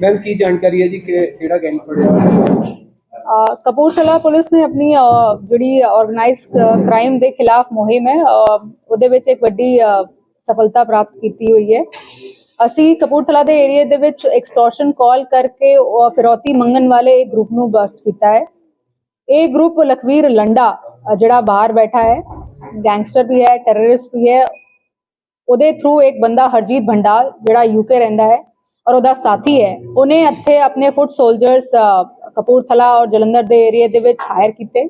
Ma'am ਕੀ ਜਾਣਕਾਰੀ ਹੈ ਜੀ ਕਿ ਕਿਹੜਾ ਗੈਂਗ ਫੜਿਆ? ਅ, ਕਪੂਰਥਲਾ ਪੁਲਿਸ ਨੇ ਆਪਣੀ ਅ, ਜਿਹੜੀ ਆਰਗੇਨਾਈਜ਼ਡ ਕ੍ਰਾਈਮ ਦੇ ਖਿਲਾਫ ਮੁਹਿੰਮ ਹੈ ਅ, ਉਹਦੇ ਵਿੱਚ ਇੱਕ ਵੱਡੀ ਅ, ਸਫਲਤਾ ਪ੍ਰਾਪਤ ਕੀਤੀ ਹੋਈ ਹੈ। ਅਸੀਂ ਕਪੂਰਥਲਾ ਦੇ ਏਰੀਆ ਦੇ ਵਿੱਚ ਐਕਸਟੋਰਸ਼ਨ ਕਾਲ ਕਰਕੇ ਉਹ ਫਿਰੌਤੀ ਮੰਗਣ ਵਾਲੇ ਇੱਕ ਗਰੁੱਪ ਨੂੰ ਬਸਟ ਕੀਤਾ ਹੈ। ਇਹ ਗਰੁੱਪ ਲਖਵੀਰ ਲੰਡਾ ਅ, ਜਿਹੜਾ ਬਾਹਰ ਬੈਠਾ ਹੈ ਗੈਂਗਸਟਰ ਵੀ ਹੈ ਟੈਰਰਿਸਟ ਵੀ ਹੈ ਉਹਦੇ ਥਰੂ ਇੱਕ ਬੰਦਾ ਹਰਜੀਤ ਭੰਡਾਲ ਜਿਹੜਾ ਯੂਕੇ ਰਹਿੰਦਾ ਹੈ। ਔਰ ਉਹਦਾ ਸਾਥੀ ਹੈ। ਉਹਨੇ ਇੱਥੇ ਆਪਣੇ ਫੁੱਟ ਸੋਲਜਰਸ ਕਪੂਰਥਲਾ ਔਰ ਜਲੰਧਰ ਦੇ ਏਰੀਆ ਦੇ ਵਿੱਚ ਹਾਇਰ ਕੀਤੇ।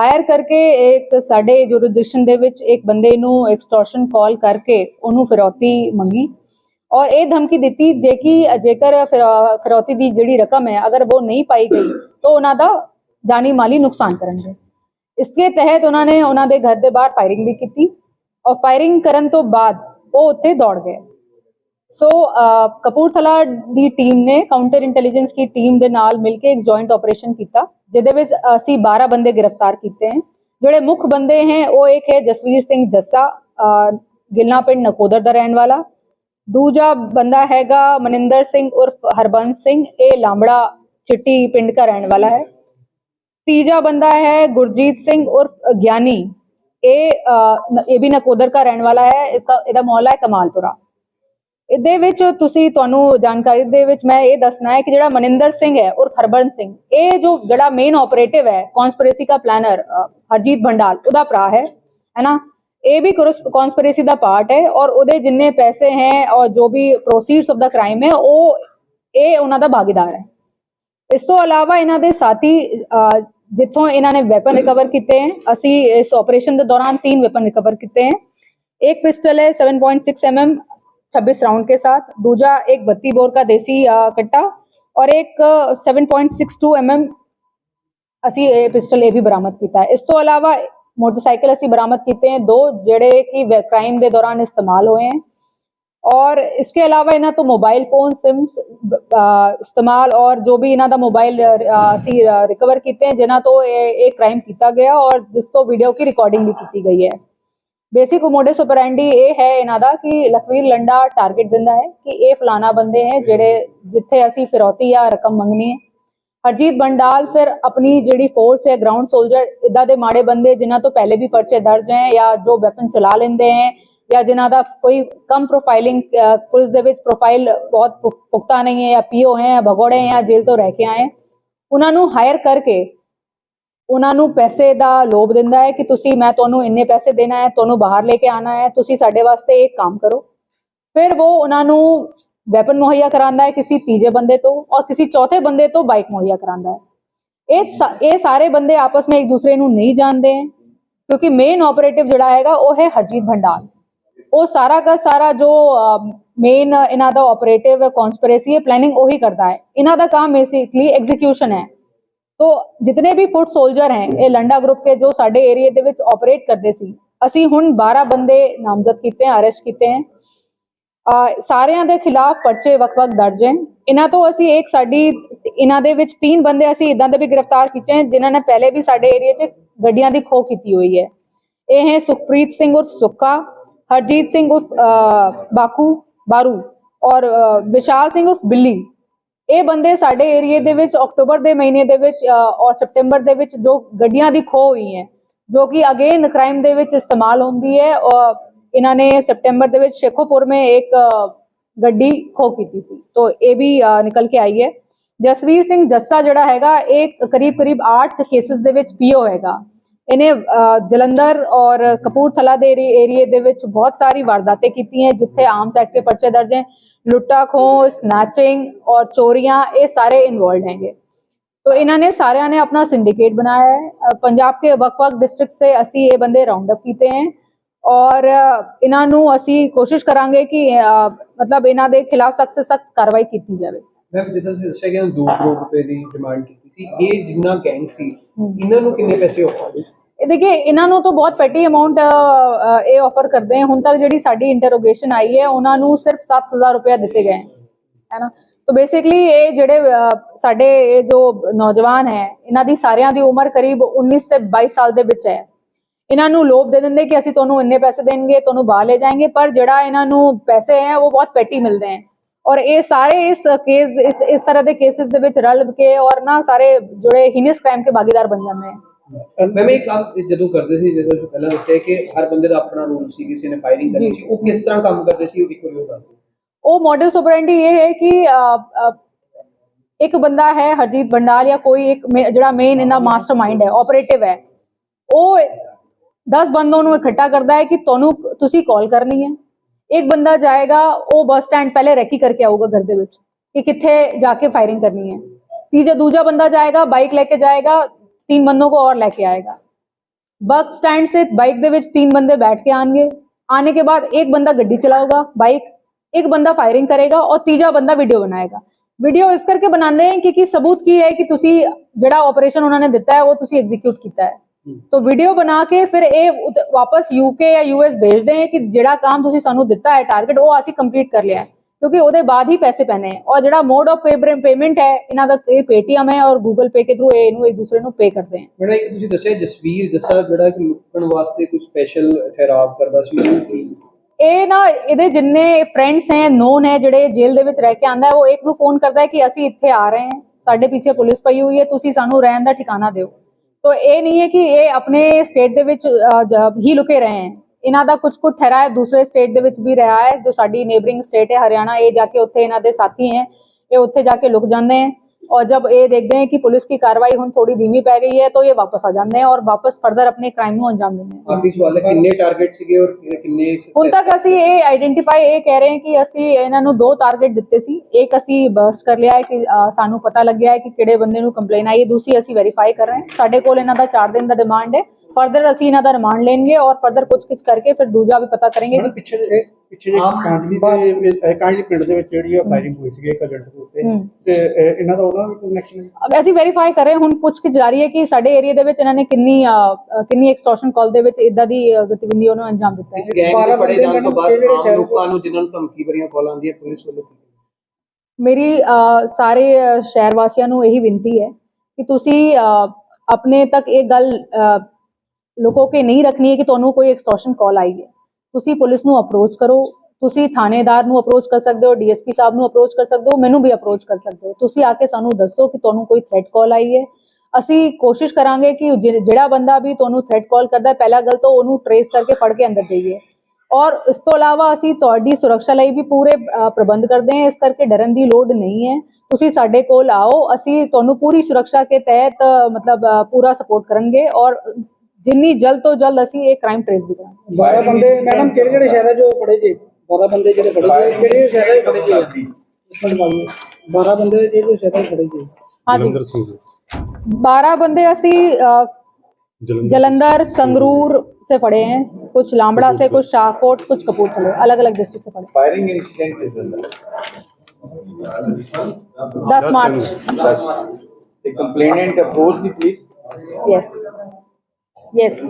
ਹਾਇਰ ਕਰਕੇ ਇੱਕ ਸਾਡੇ ਜੁਰਿਸਡਿਕਸ਼ਨ ਦੇ ਵਿੱਚ ਇੱਕ ਬੰਦੇ ਨੂੰ ਐਕਸਟੋਰਸ਼ਨ ਕਾਲ ਕਰਕੇ ਉਹਨੂੰ ਫਿਰੌਤੀ ਮੰਗੀ। ਔਰ ਇਹ ਧਮਕੀ ਦਿੱਤੀ ਜੇ ਕਿ ਜੇਕਰ ਫਿਰੌ- ਫਿਰੌਤੀ ਦੀ ਜਿਹੜੀ ਰਕਮ ਹੈ, ਅਗਰ ਉਹ ਨਹੀਂ ਪਾਈ ਗਈ, ਤਾਂ ਉਹਨਾਂ ਦਾ ਜਾਨੀ ਮਾਲੀ ਨੁਕਸਾਨ ਕਰਨਗੇ। ਇਸਕੇ ਤਹਿਤ ਉਹਨਾਂ ਨੇ ਉਹਨਾਂ ਦੇ ਘਰ ਦੇ ਬਾਹਰ ਫਾਇਰਿੰਗ ਵੀ ਕੀਤੀ। ਔਰ ਫਾਇਰਿੰਗ ਕਰਨ ਤੋਂ ਬਾਅਦ ਉਹ ਉੱਤੇ ਦੌੜ ਗਏ। ਸੋ ਕਪੂਰਥਲਾ uh, ਦੀ ਟੀਮ ਨੇ ਕਾਊਂਟਰ ਇੰਟੈਲੀਜੈਂਸ ਦੀ ਟੀਮ ਦੇ ਨਾਲ ਮਿਲ ਕੇ ਇੱਕ ਜੁਆਇੰਟ ਆਪਰੇਸ਼ਨ ਕੀਤਾ ਜਿਹਦੇ ਵਿੱਚ ਅਸੀਂ 12 ਬੰਦੇ ਗ੍ਰਿਫਤਾਰ ਕੀਤੇ ਹਨ ਜਿਹੜੇ ਮੁੱਖ ਬੰਦੇ ਹਨ ਉਹ ਇੱਕ ਹੈ ਜਸਵੀਰ ਸਿੰਘ ਜੱਸਾ ਅ, ਗਿਲਨਾ ਪਿੰਡ ਨਕੋਦਰ ਦਾ ਰਹਿਣ ਵਾਲਾ। ਦੂਜਾ ਬੰਦਾ ਹੈਗਾ ਮਨਿੰਦਰ ਸਿੰਘ ਉਰਫ ਹਰਬੰਸ ਸਿੰਘ ਇਹ ਲਾਂਬੜਾ ਚਿੱਟੀ ਪਿੰਡ ਦਾ ਰਹਿਣ ਵਾਲਾ ਹੈ। ਤੀਜਾ ਬੰਦਾ ਹੈ ਗੁਰਜੀਤ ਸਿੰਘ ਉਰਫ ਗਿਆਨੀ ਇਹ ਇਹ ਵੀ ਨਕੋਦਰ ਦਾ ਰਹਿਣ ਵਾਲਾ ਹੈ ਇਸਦਾ ਇਹਦਾ ਮੁਹੱਲਾ ਹੈ ਕਮਾਲਪੁਰਾ। ਇਹਦੇ ਵਿੱਚ ਤੁਸੀਂ ਤੁਹਾਨੂੰ ਜਾਣਕਾਰੀ ਦੇ ਵਿੱਚ ਮੈਂ ਇਹ ਦੱਸਣਾ ਹੈ ਕਿ ਜਿਹੜਾ ਮਨਿੰਦਰ ਸਿੰਘ ਹੈ ਔਰ ਹਰਬੰਸ ਸਿੰਘ, ਇਹ ਜੋ ਜਿਹੜਾ ਮੇਨ ਆਪਰੇਟਿਵ ਹੈ ਕਨਸਪੀਰੇਸੀ ਦਾ ਪਲਾਨਰ ਹਰਜੀਤ ਭੰਡਾਲ, ਉਹਦਾ ਭਰਾ ਹੈ ਹੈਨਾ ਇਹ ਵੀ ਕਨਸਪੀਰੇਸੀ ਦਾ ਪਾਰਟ ਹੈ ਔਰ ਉਹਦੇ ਜਿੰਨੇ ਪੈਸੇ ਹੈ ਔਰ ਜੋ ਵੀ ਪ੍ਰੋਸੀਡਸ ਆਫ ਦਾ ਕ੍ਰਾਈਮ ਹੈ, ਉਹ, ਇਹ ਉਹਨਾਂ ਦਾ ਭਾਗੀਦਾਰ ਹੈ। ਇਸ ਤੋਂ ਇਲਾਵਾ ਇਹਨਾਂ ਦੇ ਸਾਥੀ ਜਿੱਥੋਂ ਇਹਨਾਂ ਨੇ ਵੈਪਨ ਰਿਕਵਰ ਕੀਤੇ ਹੈ, ਅਸੀਂ ਇਸ ਆਪਰੇਸ਼ਨ ਦੇ ਦੌਰਾਨ ਤਿੰਨ ਵੈਪਨ ਰਿਕਵਰ ਕੀਤੇ ਹੈ। ਇੱਕ ਪਿਸਟਲ ਹੈ 7.6 ਐਮਐਮ 26 राउंड के साथ दूजा एक बत्ती बोर का देसी अ, कट्टा और एक अ, 7.62 mm ਅਸੀਂ ਇਹ ਪਿਸਟਲ ਇਹ ਵੀ ਬਰਾਮਦ ਕੀਤਾ ਹੈ ਇਸ ਤੋਂ ਇਲਾਵਾ ਮੋਟਰਸਾਈਕਲ ਅਸੀਂ ਬਰਾਮਦ ਕੀਤੇ हैं दो ਜਿਹੜੇ ਕਿ ਕ੍ਰਾਈਮ ਦੇ ਦੌਰਾਨ ਇਸਤੇਮਾਲ ਹੋਏ हैं ਔਰ ਇਸਕੇ ਇਲਾਵਾ ਇਹਨਾਂ ਤੋਂ ਮੋਬਾਈਲ ਫੋਨ ਸਿਮਸ ਇਸਤੇਮਾਲ ਔਰ ਜੋ ਵੀ ਇਹਨਾਂ ਦਾ ਮੋਬਾਈਲ ਅਸੀਂ ਰਿਕਵਰ ਕੀਤੇ हैं ਜਿਨ੍ਹਾਂ ਤੋਂ ਇਹ ਇਹ ਕ੍ਰਾਈਮ ਕੀਤਾ ਗਿਆ ਔਰ ਜਿਸ ਤੋਂ ਵੀਡੀਓ ਕੀ ਰਿਕਾਰਡਿੰਗ ਵੀ ਕੀਤੀ ਗਈ ਹੈ ਬੇਸਿਕ ਮੋਡਸ ਆਪਰੈਂਡੀ ਇਹ ਹੈ ਇਹਨਾਂ ਦਾ ਕਿ ਲਖਵੀਰ ਲੰਡਾ ਟਾਰਗੇਟ ਦਿੰਦਾ ਹੈ ਕਿ ਇਹ ਫਲਾਣਾ ਬੰਦੇ ਹੈ ਜਿਹੜੇ ਜਿੱਥੇ ਅਸੀਂ ਫਿਰੌਤੀ ਜਾਂ ਰਕਮ ਮੰਗਣੀ ਹੈ। ਹਰਜੀਤ ਬੰਡਾਲ ਫਿਰ ਆਪਣੀ ਜਿਹੜੀ ਫੋਰਸ ਹੈ ਗਰਾਊਂਡ ਸੋਲਜਰ ਇਦਾਂ ਦੇ ਮਾੜੇ ਬੰਦੇ ਜਿਨ੍ਹਾਂ ਤੋਂ ਪਹਿਲੇ ਵੀ ਪਰਚੇ ਦਰਜ ਹੈ ਜਾਂ ਜੋ ਵੈਪਨ ਚਲਾ ਲੈਂਦੇ ਹੈ ਜਾਂ ਜਿਨ੍ਹਾਂ ਦਾ ਕੋਈ ਕਮ ਪ੍ਰੋਫਾਈਲਿੰਗ ਪੁਲਿਸ ਦੇ ਵਿੱਚ ਪ੍ਰੋਫਾਈਲ ਬਹੁਤ ਪੁਖਤਾ ਨਹੀਂ ਹੈ ਜਾਂ ਪੀਓ ਹੈ ਜਾਂ ਭਗੌੜੇ ਹੈ ਜਾਂ ਜੇਲ੍ਹ ਤੋਂ ਰਹਿ ਕੇ ਆਏ ਉਹਨਾਂ ਨੂੰ ਹਾਇਰ ਕਰਕੇ ਉਹਨਾਂ ਨੂੰ ਪੈਸੇ ਦਾ ਲੋਭ ਦਿੰਦਾ ਹੈ ਕਿ ਤੁਸੀਂ, ਮੈਂ ਤੁਹਾਨੂੰ ਇੰਨੇ ਪੈਸੇ ਦੇਣਾ ਹੈ, ਤੁਹਾਨੂੰ ਬਾਹਰ ਲੈ ਕੇ ਆਣਾ ਹੈ, ਤੁਸੀਂ ਸਾਡੇ ਵਾਸਤੇ ਇੱਕ ਕੰਮ ਕਰੋ। ਫਿਰ ਉਹ ਉਹਨਾਂ ਨੂੰ ਵੈਪਨ ਮੁਹੱਈਆ ਕਰਾਉਂਦਾ ਹੈ ਕਿਸੇ ਤੀਜੇ ਬੰਦੇ ਤੋਂ ਔਰ ਕਿਸੇ ਚੌਥੇ ਬੰਦੇ ਤੋਂ ਬਾਈਕ ਮੁਹੱਈਆ ਕਰਾਉਂਦਾ ਹੈ। ਇਹ ਸਾ- ਇਹ ਸਾਰੇ ਬੰਦੇ ਆਪਸ ਵਿੱਚ ਇੱਕ ਦੂਸਰੇ ਨੂੰ ਨਹੀਂ ਜਾਣਦੇ ਹੈ ਕਿਉਂਕਿ ਮੇਨ ਆਪਰੇਟਿਵ ਜਿਹੜਾ ਹੈਗਾ ਉਹ ਹੈ ਹਰਜੀਤ ਭੰਡਾਲ। ਉਹ ਸਾਰਾ ਦਾ ਸਾਰਾ ਜੋ ਮੇਨ ਇਹਨਾਂ ਦਾ ਆਪਰੇਟਿਵ ਕਨਸਪੀਰੇਸੀ ਹੈ ਪਲੈਨਿੰਗ ਉਹੀ ਕਰਦਾ ਹੈ। ਇਹਨਾਂ ਦਾ ਕੰਮ ਬੇਸਿਕਲੀ ਐਗਜ਼ੀਕਿਊਸ਼ਨ ਹੈ। तो जितने भी फुट सोल्जर हैं ये लंडा ग्रुप के जो साडे एरिया ਦੇ ਵਿੱਚ ਆਪਰੇਟ ਕਰਦੇ ਸੀ ਅਸੀਂ ਹੁਣ 12 ਬੰਦੇ ਨਾਮਜ਼ਦ ਕੀਤੇ ਹਨ ਅਰੈਸਟ ਕੀਤੇ ਹਨ ਅਹ ਸਾਰਿਆਂ ਦੇ ਖਿਲਾਫ ਪਰਚੇ ਵਕ-ਵਕ ਦਰਜ ਹਨ ਇਹਨਾਂ ਤੋਂ ਅਸੀਂ ਇੱਕ ਸਾਡੀ ਇਹਨਾਂ ਦੇ ਵਿੱਚ ਤਿੰਨ ਬੰਦੇ ਅਸੀਂ ਇਦਾਂ ਦੇ ਵੀ ਗ੍ਰਿਫਤਾਰ ਕੀਤੇ ਹਨ ਜਿਨ੍ਹਾਂ ਨੇ ਪਹਿਲੇ ਵੀ ਸਾਡੇ ਏਰੀਆ 'ਚ ਗੱਡੀਆਂ ਦੀ ਖੋਹ ਕੀਤੀ ਹੋਈ ਹੈ ਇਹ ਹੈ ਸੁਖਪ੍ਰੀਤ ਸਿੰਘ ਉਰਫ ਸੁੱਕਾ ਹਰਜੀਤ ਸਿੰਘ ਉਰਫ ਅਹ, ਬਾਕੂ ਬਾਰੂ ਔਰ ਅਹ, ਵਿਸ਼ਾਲ ਸਿੰਘ ਉਰਫ ਬਿੱਲੀ ਇਹ ਬੰਦੇ ਸਾਡੇ ਏਰੀਏ ਦੇ ਵਿੱਚ ਅਕਤੂਬਰ ਦੇ ਮਹੀਨੇ ਦੇ ਵਿੱਚ ਔਰ ਸਪਟੈਂਬਰ ਦੇ ਵਿੱਚ ਜੋ ਗੱਡੀਆਂ ਦੀ ਖੋ ਹੋਈ ਹੈ, ਜੋ ਕਿ ਅਗੇਨ ਕ੍ਰਾਈਮ ਦੇ ਵਿੱਚ ਇਸਤੇਮਾਲ ਹੁੰਦੀ ਹੈ, ਔਰ ਇਹਨਾਂ ਨੇ ਸਪਟੈਂਬਰ ਦੇ ਵਿੱਚ ਸ਼ੇਖੋਪੁਰ ਮੇ ਇੱਕ ਗੱਡੀ ਖੋ ਕੀਤੀ ਸੀ। ਤੋਂ ਇਹ ਵੀ ਨਿਕਲ ਕੇ ਆਈ ਹੈ। ਜਸਵੀਰ ਸਿੰਘ ਜੱਸਾ ਜਿਹੜਾ ਹੈਗਾ, ਇਹ ਕਰੀਬ ਕਰੀਬ 8 ਕੇਸਸ ਦੇ ਵਿੱਚ ਪੀਓ ਹੈਗਾ। ਇਹਨੇ ਜਲੰਧਰ ਔਰ ਕਪੂਰਥਲਾ ਦੇ ਏਰੀਏ ਦੇ ਵਿੱਚ ਬਹੁਤ ਸਾਰੀ ਵਾਰਦਾਤਾਂ ਕੀਤੀਆਂ ਜਿੱਥੇ ਆਰਮਸ ਐਕਟ ਦੇ ਪਰਚੇ ਦਰਜ ਹੈ। ਲੁੱਟਾ ਖੋਹ ਸਨੈਚਿੰਗ ਔਰ ਚੋਰੀਆਂ ਇਹ ਸਾਰੇ ਇਨਵੋਲਡ ਹੈਗੇ। तो इन्होंने सारे ने अपना सिंडिकेट बनाया है पंजाब के वक् वक् डिस्ट्रिक्ट से असी ये बंदे राउंड अप किए हैं और इन्हों असी कोशिश करा कि मतलब इन्हों के खिलाफ सख्त से सख्त कार्रवाई की जाए ਮੈਮ ਜਿੱਦਾਂ ਤੁਸੀਂ ਦੱਸਿਆ ਕਿ 2 ਕਰੋੜ ਰੁਪਏ ਦੀ ਡਿਮਾਂਡ ਕੀਤੀ ਸੀ ਇਹ ਜਿੰਨਾ ਗੈਂਗ ਸੀ ਇਹਨਾਂ ਨੂੰ ਕਿੰਨੇ ਪੈਸੇ ਆਫਰ ਇਹ ਦੇਖिए ਇਹਨਾਂ ਨੂੰ ਤਾਂ ਬਹੁਤ ਪੈਟੀ ਅਮਾਉਂਟ ਇਹ ਆਫਰ ਕਰਦੇ ਹਨ ਹੁਣ ਤੱਕ ਜਿਹੜੀ ਸਾਡੀ ਇੰਟਰੋਗੇਸ਼ਨ ਆਈ ਹੈ, ਉਹਨਾਂ ਨੂੰ ਸਿਰਫ 7000 ਰੁਪਏ ਦਿੱਤੇ ਗਏ ਹੈ। ਨਾ ਤਾਂ ਬੇਸਿਕਲੀ ਇਹ ਜਿਹੜੇ ਸਾਡੇ ਇਹ ਜੋ ਨੌਜਵਾਨ ਹੈ, ਇਹਨਾਂ ਦੀ ਸਾਰਿਆਂ ਦੀ ਉਮਰ ਕਰੀਬ 19 ਸੇ 22 ਸਾਲ ਦੇ ਵਿੱਚ ਹੈ। ਇਹਨਾਂ ਨੂੰ ਲੋਭ ਦੇ ਦਿੰਦੇ ਕਿ ਅਸੀਂ ਤੁਹਾਨੂੰ ਇੰਨੇ ਪੈਸੇ ਦੇਣਗੇ, ਤੁਹਾਨੂੰ ਬਾਹਰ ਲੈ ਜਾਏਗੇ, ਪਰ ਜਿਹੜਾ ਇਹਨਾਂ ਨੂੰ ਪੈਸੇ ਹੈ, ਉਹ ਬਹੁਤ ਪੈਟੀ ਮਿਲਦੇ ਹੈ। ਔਰ ਇਹ ਸਾਰੇ ਇਸ ਕੇਸ ਇਸ ਤਰ੍ਹਾਂ ਦੇ ਕੇਸਿਸ ਦੇ ਵਿੱਚ ਰਲ ਕੇ ਔਰ ਨਾ ਸਾਰੇ ਜੁੜੇ ਹੀਨਸ ਕ੍ਰਾਈਮ ਕੇ ਭਾਗੀਦਾਰ ਬਣ ਜਾਂਦੇ ਹੈ। ਮੈਂ ਇਹ ਕੰਮ ਜਦੋਂ ਕਰਦੇ ਸੀ ਜਦੋਂ ਤੁਸੀਂ ਪਹਿਲਾਂ ਦੱਸਿਆ ਕਿ ਹਰ ਬੰਦੇ ਦਾ ਆਪਣਾ ਰੂਲ ਸੀ ਕਿਸੇ ਨੇ ਫਾਇਰਿੰਗ ਕਰਨੀ ਜੀ। ਸੀ ਉਹ ਕਿਸ ਤਰ੍ਹਾਂ ਕੰਮ ਕਰਦੇ ਸੀ ਉਹ ਇੱਕ ਵਾਰੀ ਉਹ ਦੱਸ ਦਿਓ ਉਹ ਮੋਡਸ ਆਪਰੈਂਡੀ ਇਹ ਹੈ ਕਿ ਅ, ਅ, ਇੱਕ ਬੰਦਾ ਹੈ ਹਰਜੀਤ ਬੰਡਾਲ ਜਾਂ ਕੋਈ ਇੱਕ ਮੇ- ਜਿਹੜਾ ਮੇਨ ਇਹਦਾ ਮਾਸਟਰਮਾਈਂਡ ਹੈ ਆਪਰੇਟਿਵ ਹੈ ਉਹ 10 ਬੰਦੋਂ ਨੂੰ ਇਕੱਠਾ ਕਰਦਾ ਹੈ ਕਿ ਤੁਹਾਨੂੰ ਤੁਸੀਂ ਕਾਲ ਕਰਨੀ ਹੈ ਇੱਕ ਬੰਦਾ ਜਾਏਗਾ ਉਹ ਬੱਸ ਸਟੈਂਡ ਪਹਿਲੇ ਰੈਕੀ ਕਰਕੇ ਆਊਗਾ ਘਰ ਦੇ ਵਿੱਚ ਕਿ ਕਿੱਥੇ ਜਾ ਕੇ फायरिंग करनी है तीजा दूजा बंदा जाएगा बाइक लेके जाएगा तीन बंदों को और लेके आएगा बस स्टैंड से बाइक ਦੇ ਵਿੱਚ तीन बंदे बैठ के आएंगे आने के बाद एक बंदा ਗੱਡੀ ਚਲਾਊਗਾ ਬਾਈਕ ਇੱਕ ਬੰਦਾ ਫਾਇਰਿੰਗ ਕਰੇਗਾ ਔਰ ਤੀਜਾ ਬੰਦਾ ਵੀਡੀਓ ਬਣਾਏਗਾ ਵੀਡੀਓ ਇਸ ਕਰਕੇ ਬਣਾਉਂਦੇ हैं क्योंकि सबूत ਕੀ ਹੈ ਕਿ ਤੁਸੀਂ ਜਿਹੜਾ ਆਪਰੇਸ਼ਨ ਉਹਨਾਂ ਨੇ ਦਿੱਤਾ ਹੈ ਉਹ ਤੁਸੀਂ ਐਗਜ਼ੀਕਿਊਟ ਕੀਤਾ ਹੈ तो ਵੀਡੀਓ ਬਣਾ ਕੇ ਫਿਰ ਇਹ ਉਤ- ਵਾਪਸ ਯੂਕੇ ਜਾਂ ਯੂਐਸ ਭੇਜਦੇ हैं ਕਿ ਜਿਹੜਾ ਕੰਮ ਤੁਸੀਂ ਸਾਨੂੰ ਦਿੱਤਾ ਹੈ ਟਾਰਗੇਟ ਉਹ ਅਸੀਂ ਕੰਪਲੀਟ ਕਰ ਲਿਆ ਕਿਉਂਕਿ ਉਹਦੇ ਬਾਅਦ ਹੀ ਪੈਸੇ ਪੈਣੇ ਹੈ ਔਰ ਜਿਹੜਾ ਮੋਡ ਆਫ ਪੇਮੈਂਟ ਹੈ ਇਹਨਾਂ ਦਾ ਇਹ ਪੇਟੀਐਮ ਹੈ ਔਰ ਗੂਗਲ ਪੇ ਕੇ ਥਰੂ ਇਹ ਇਹਨੂੰ ਇੱਕ ਦੂਸਰੇ ਨੂੰ ਪੇ ਕਰਦੇ ਹੈ ਮੈਡਮ ਇੱਕ ਤੁਸੀਂ ਦੱਸਿਆ ਜਸਵੀਰ ਜੱਸਾ ਜਿਹੜਾ ਕਿ ਲੁੱਟਣ ਵਾਸਤੇ ਕੋਈ ਸਪੈਸ਼ਲ ਠਹਿਰਾਵ ਕਰਦਾ ਸੀ? ਇਹ ਨਾ ਇਹਦੇ ਜਿੰਨੇ ਫਰੈਂਡਸ ਹੈ ਨੋਨ ਹੈ ਜਿਹੜੇ ਜੇਲ੍ਹ ਦੇ ਵਿੱਚ ਰਹਿ ਕੇ ਆਂਦਾ ਹੈ ਉਹ ਇੱਕ ਨੂੰ ਫੋਨ ਕਰਦਾ ਹੈ ਕਿ ਅਸੀਂ ਇੱਥੇ ਆ ਰਹੇ ਹਾਂ। ਸਾਡੇ ਪਿੱਛੇ ਪੁਲਿਸ ਪਈ ਹੋਈ ਹੈ ਤੁਸੀਂ ਸਾਨੂੰ ਰਹਿਣ ਦਾ ਠਿਕਾਣਾ ਦਿਓ। तो ਇਹ ਨਹੀਂ ਹੈ ਕਿ ਇਹ ਆਪਣੇ ਸਟੇਟ ਦੇ ਵਿੱਚ ਹੀ ਲੁਕੇ ਰਹੇ ਹੈ। ਇਹਨਾਂ ਦਾ ਕੁਝ ਕੁਝ ਠਹਿਰਾ ਹੈ ਦੂਸਰੇ ਸਟੇਟ ਦੇ ਵਿੱਚ ਵੀ ਰਿਹਾ ਹੈ ਜੋ ਸਾਡੀ ਨੇਬਰਿੰਗ ਸਟੇਟ ਹੈ ਹਰਿਆਣਾ ਇਹ ਜਾ ਕੇ ਉੱਥੇ ਇਹਨਾਂ ਦੇ ਸਾਥੀ ਹੈ ਇਹ ਉੱਥੇ ਜਾ ਕੇ ਲੁਕ ਜਾਂਦੇ हैं और जब ये देखते हैं कि पुलिस की कार्रवाई हम थोड़ी धीमी पै गई है तो ये वापस आ जाते हैं और वापस फर्दर अपने क्राइम ਨੂੰ ਅੰਜਾਮ ਦਿੰਦੇ हैं ਆਖਰੀ ਸਵਾਲ ਹੈ ਕਿੰਨੇ ਟਾਰਗੇਟ ਸੀਗੇ ਔਰ ਕਿੰਨੇ ਹੁਣ ਤੱਕ ਅਸੀਂ ਇਹ ਆਈਡੈਂਟੀਫਾਈ ਇਹ ਕਹਿ ਰਹੇ ਹਾਂ ਕਿ ਅਸੀਂ ਇਹਨਾਂ ਨੂੰ ਦੋ ਟਾਰਗੇਟ ਦਿੱਤੇ ਸੀ ਇੱਕ ਅਸੀਂ ਬਸਟ ਕਰ ਲਿਆ ਹੈ ਕਿ ਅ, ਸਾਨੂੰ ਪਤਾ ਲੱਗਿਆ ਹੈ ਕਿ ਕਿਹੜੇ ਬੰਦੇ ਨੂੰ ਕੰਪਲੇਨ ਆਈ ਹੈ ਦੂਸਰੀ ਅਸੀਂ ਵੈਰੀਫਾਈ ਕਰ ਰਹੇ ਹਾਂ ਸਾਡੇ ਕੋਲ ਇਹਨਾਂ ਦਾ 4 ਦਿਨ ਦਾ ਡਿਮਾਂਡ ਹੈ ਫਰਦਰ ਅਸੀਂ ਇਹਨਾਂ ਦਾ ਰਿਮਾਂਡ ਲੈਣਗੇ ਔਰ ਫਰਦਰ ਪੁੱਛਗਿੱਛ ਕਰਕੇ ਫਿਰ ਦੂਜਾ ਵੀ ਪਤਾ ਕਰਾਂਗੇ ਕਿ ਪਿੱਛੇ ਪਿੱਛੇ ਕਾਂਜਲੀ ਦੇ ਕਾਂਜਲੀ ਪਿੰਡ ਦੇ ਵਿੱਚ ਜਿਹੜੀ ਆ ਫਾਇਰਿੰਗ ਹੋਈ ਸੀਗੀ ਇੱਕ ਏਜੰਟ ਦੇ ਉੱਤੇ। ਤੇ ਇਹ- ਇਹਨਾਂ ਦਾ ਉਹਨਾਂ ਕੋਈ ਕਨੈਕਸ਼ਨ ਹੈ ਅਸੀਂ ਵੈਰੀਫਾਈ ਕਰ ਰਹੇ ਹੁਣ ਪੁੱਛਗਿੱਛ ਜਾਰੀ ਹੈ ਕਿ ਸਾਡੇ ਏਰੀਆ ਦੇ ਵਿੱਚ ਇਹਨਾਂ ਨੇ ਕਿੰਨੀ ਕਿੰਨੀ ਐਕਸਟੋਰਸ਼ਨ ਕਾਲ ਦੇ ਵਿੱਚ ਇਦਾਂ ਦੀ ਗਤੀਵਿਧੀਆਂ ਨੂੰ ਅੰਜਾਮ ਦਿੱਤਾ ਇਸ ਹੈ ਗੈਂਗ ਦੇ ਬਾਰਾਂ ਫੜੇ ਬੰਦੇ ਜਾਣ ਤੋਂ ਮੈਡਮ ਬਾਅਦ ਕਿਹੜੇ ਆਮ ਸ਼ਹਿਰ ਲੋਕਾਂ ਨੂੰ ਜਿਨ੍ਹਾਂ ਨੂੰ ਧਮਕੀ ਭਰੀਆਂ ਕਾਲਾਂ ਆਉਂਦੀਆਂ ਪੁਲਿਸ ਵੱਲੋਂ ਮੇਰੀ ਸਾਰੇ ਸ਼ਹਿਰ ਵਾਸੀਆਂ ਨੂੰ ਇਹੀ ਬੇਨਤੀ ਹੈ ਕਿ ਤੁਸੀਂ ਆਪਣੇ ਤੱਕ ਇਹ ਗੱਲ ਲੋਕੋ ਕੇ ਨਹੀਂ ਰੱਖਣੀ ਹੈ ਕਿ ਤੁਹਾਨੂੰ ਕੋਈ ਐਕਸਟੋਰਸ਼ਨ ਕਾਲ ਆਈ ਹੈ। ਤੁਸੀਂ ਪੁਲਿਸ ਨੂੰ ਅਪਰੋਚ ਕਰੋ, ਤੁਸੀਂ ਥਾਣੇਦਾਰ ਨੂੰ ਅਪਰੋਚ ਕਰ ਸਕਦੇ ਹੋ, ਡੀਐਸਪੀ ਸਾਹਿਬ ਨੂੰ ਅਪਰੋਚ ਕਰ ਸਕਦੇ ਹੋ, ਮੈਨੂੰ ਵੀ ਅਪਰੋਚ ਕਰ ਸਕਦੇ ਹੋ। ਤੁਸੀਂ ਆ ਕੇ ਸਾਨੂੰ ਦੱਸੋ ਕਿ ਤੁਹਾਨੂੰ ਕੋਈ ਥ੍ਰੈਟ ਕਾਲ ਆਈ ਹੈ। ਅਸੀਂ ਕੋਸ਼ਿਸ਼ ਕਰਾਂਗੇ ਕਿ ਜਿ- ਜਿਹੜਾ ਬੰਦਾ ਵੀ ਤੁਹਾਨੂੰ ਥ੍ਰੈਟ ਕਾਲ ਕਰਦਾ ਹੈ, ਪਹਿਲਾ ਗੱਲ ਤਾਂ ਉਹਨੂੰ ਟਰੇਸ ਕਰਕੇ ਫੜ ਕੇ ਅੰਦਰ ਦੇਈਏ। ਔਰ ਇਸ ਤੋਂ ਇਲਾਵਾ ਅਸੀਂ ਤੁਹਾਡੀ ਸੁਰੱਖਿਆ ਲਈ ਵੀ ਪੂਰੇ ਪ੍ਰਬੰਧ ਕਰਦੇ ਹਾਂ। ਇਸ ਕਰਕੇ ਡਰਨ ਦੀ ਲੋੜ ਨਹੀਂ ਹੈ। ਤੁਸੀਂ ਸਾਡੇ ਕੋਲ ਆਓ, ਅਸੀਂ ਤੁਹਾਨੂੰ ਪੂਰੀ ਸੁਰੱਖਿਆ ਕੇ ਤਹਿਤ, ਮਤਲਬ ਪੂਰਾ ਸਪੋਰਟ ਕਰਾਂਗੇ ਔਰ ਜਿੰਨੀ ਜਲਦ ਤੋਂ ਜਲਦ ਅਸੀਂ ਇਹ ਕ੍ਰਾਈਮ ਟ੍ਰੇਸ ਵੀ ਕਰਾਂਗੇ 12 ਬੰਦੇ ਮੈਡਮ ਕਿਹੜੇ ਕਿਹੜੇ ਸ਼ਹਿਰਾਂ 'ਚੋਂ ਫੜੇ ਜੀ 12 ਬੰਦੇ ਜਿਹੜੇ ਫੜੇ ਜੀ ਕਿਹੜੇ ਸ਼ਹਿਰਾਂ 'ਚ ਫੜੇ ਜੀ 12 ਬੰਦੇ ਜਿਹੜੇ ਸ਼ਹਿਰਾਂ 'ਚ ਫੜੇ ਜੀ हाँ जी ਜਲੰਧਰ ਸਿੰਘ 12 बंदे ਅਸੀਂ ਅ, ਜਲੰਧਰ जलंधर संगरूर से पढ़े हैं कुछ लामड़ा से कुछ शाहकोट कुछ कपूरथले अलग अलग डिस्ट्रिक्ट से पढ़े फायरिंग इंसिडेंट is in दस मार्च The complainant approached the police yes Yes.